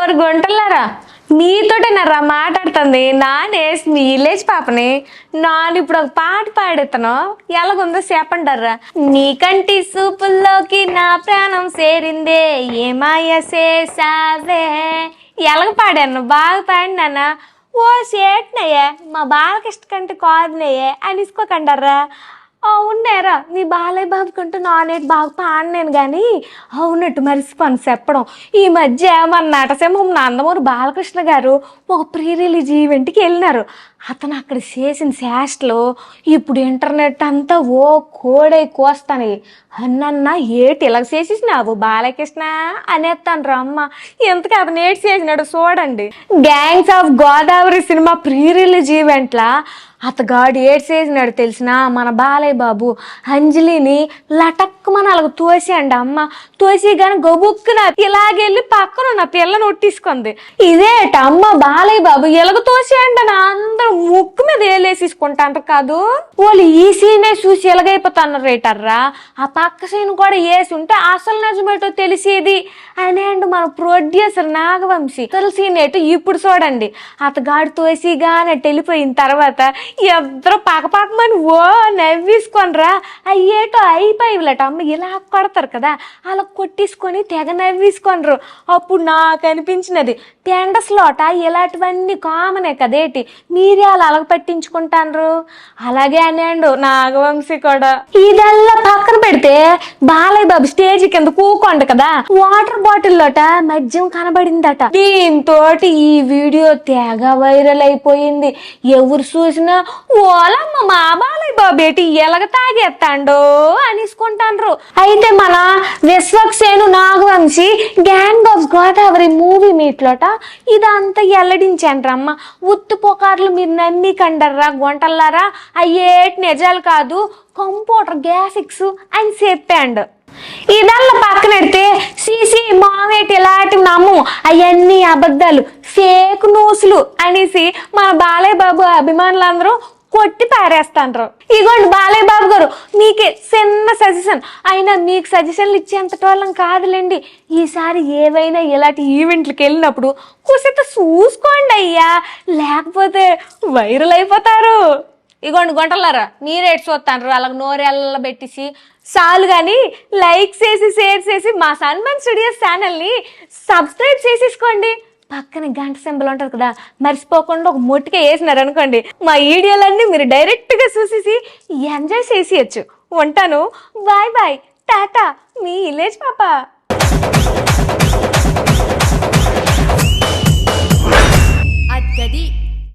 ఓరు గుంటలారా మీతోటేనారా మాట్లాడుతుంది? నానేసి మీ విలేజ్ పాపని. నాను ఇప్పుడు ఒక పాట పాడేతను ఎలాగుందో చెప్పంటారా నీకంటి సూపుల్లోకి నా ప్రాణం సేరిందే ఏమాయ చేసావే ఎలాగ పాడాను? బాగా పాడినానా? ఓ సేట్నయ్యే మా బాలకృష్ణ కంటే కాదునయ్యే అనేసుకోకండారా అవునారా మీ బాలయ్య బాబు కంటే నానేటి బాగా పాడినాను కానీ అవునట్టు మరిసిపోను చెప్పడం. ఈ మధ్య మన నటసింహం నందమూరి బాలకృష్ణ గారు ఒక ప్రీ రిలీజ్ ఈవెంట్కి వెళ్ళినారు. అతను అక్కడ చేసిన శాస్ట్లు ఇప్పుడు ఇంటర్నెట్ అంతా ఓ కోడై కోస్తాను. అన్నన్న ఏటి ఇలా చేసేసినావు బాలకృష్ణ? అనేస్తాను రమ్మ ఎందుకు అతను ఏటి చేసినాడు చూడండి. Gangs of Godavari cinema pre release ఈవెంట్లా అతగాడు ఏడ్చేసినాడు తెలిసిన మన బాలయ్య బాబు అంజలిని లటక్కుమని అలాగ తోసేయండి అమ్మ. తోసి కానీ గబుక్కున ఇలాగెళ్ళి పక్కన నా పిల్లని ఒట్టిసుకుంది. ఇదేట అమ్మ బాలయ్య బాబు ఎలాగ తోసేయండి నా అది ముక్కు కాదు? వాళ్ళు ఈ సీనే చూసి ఎలాగైపోతున్నారు రేటర్రా? ఆ పక్క సీన్ కూడా వేసి ఉంటే అసలు నిజమేటో తెలిసేది. అని అండ్ మన ప్రొడ్యూసర్ నాగవంశీ. ఏటో ఇప్పుడు చూడండి. అతగాడు తోసిగానే వెళ్ళిపోయిన తర్వాత ఇద్దరు పక్కపక్కమని ఓ నవ్వేసుకోనరా. అయ్యేటో అయిపోయిలట అమ్మ ఇలా కొడతారు కదా. అలా కొట్టేసుకొని తెగ నవ్వేసుకోనరు. అప్పుడు నాకు అనిపించినది టెండస్లోట ఇలాంటివన్నీ కామనే కదేటి? మీరే అలా అలగపట్టి పట్టించుకుంటాండ్రు అలాగే అనేండు నాగవంశీ కూడా. ఇదల్లా పక్కన పెడితే బాలయ్య బాబు స్టేజ్ కింద కూకోండి కదా. వాటర్ బాటిల్ లోట మద్యం కనబడిందట. దీంతో ఈ వీడియో తెగ వైరల్ అయిపోయింది. ఎవరు చూసినా ఓలమ్మ మా బాలయ్య బాబు ఏటి ఎలగ తాగేస్తాండో అనేసుకుంటాండ్రు అయితే మన Vishwaksen Nagavamsi gang of Godavari movie మీట్లోట ఇదంతా ఎల్లడించాండ్రమ్మ ఉత్తు పొకార్లు మీరు నమ్మి కండర్రా గుంటల్లారా? అయ్యేటి నిజాలు కాదు. కంప్యూటర్ గ్యాసిక్స్ అని చెప్పాండు ఇదల్లా పక్కనెడితే సీసీ మామేటి ఇలాంటివి నమ్ము. అవన్నీ అబద్ధాలు. ఫేక్ న్యూస్లు అనేసి మన బాలయ్య బాబు అభిమానులందరూ కొట్టి పారేస్తాండ్రు. ఇగోండి బాలయ్య బాబు గారు మీకే చిన్న సజెషన్ అయినా మీకు సజెషన్లు ఇచ్చేంత వాళ్ళం కాదులేండి. ఈసారి ఏవైనా ఇలాంటి ఈవెంట్లకు వెళ్ళినప్పుడు కుసిత చూసుకోండి అయ్యా. లేకపోతే వైరల్ అయిపోతారు. ఇగోండి గుంటలారా మీరే చూస్తాను అలాగ నోరెళ్ళ పెట్టేసి చాలు కానీ లైక్ చేసి షేర్ చేసి మా సన్మన్ స్టూడియోస్ ఛానల్ని సబ్స్క్రైబ్ చేసేసుకోండి. పక్కన గంట సింబల్ ఉంటుంది కదా మర్చిపోకుండా ఒక మొట్టిగా వేసినారు అనుకోండి మా వీడియోలన్నీ మీరు డైరెక్ట్గా చూసేసి ఎంజాయ్ చేసేయచ్చు. ఉంటాను. Bye bye tata. మీ విలేజ్ పాప.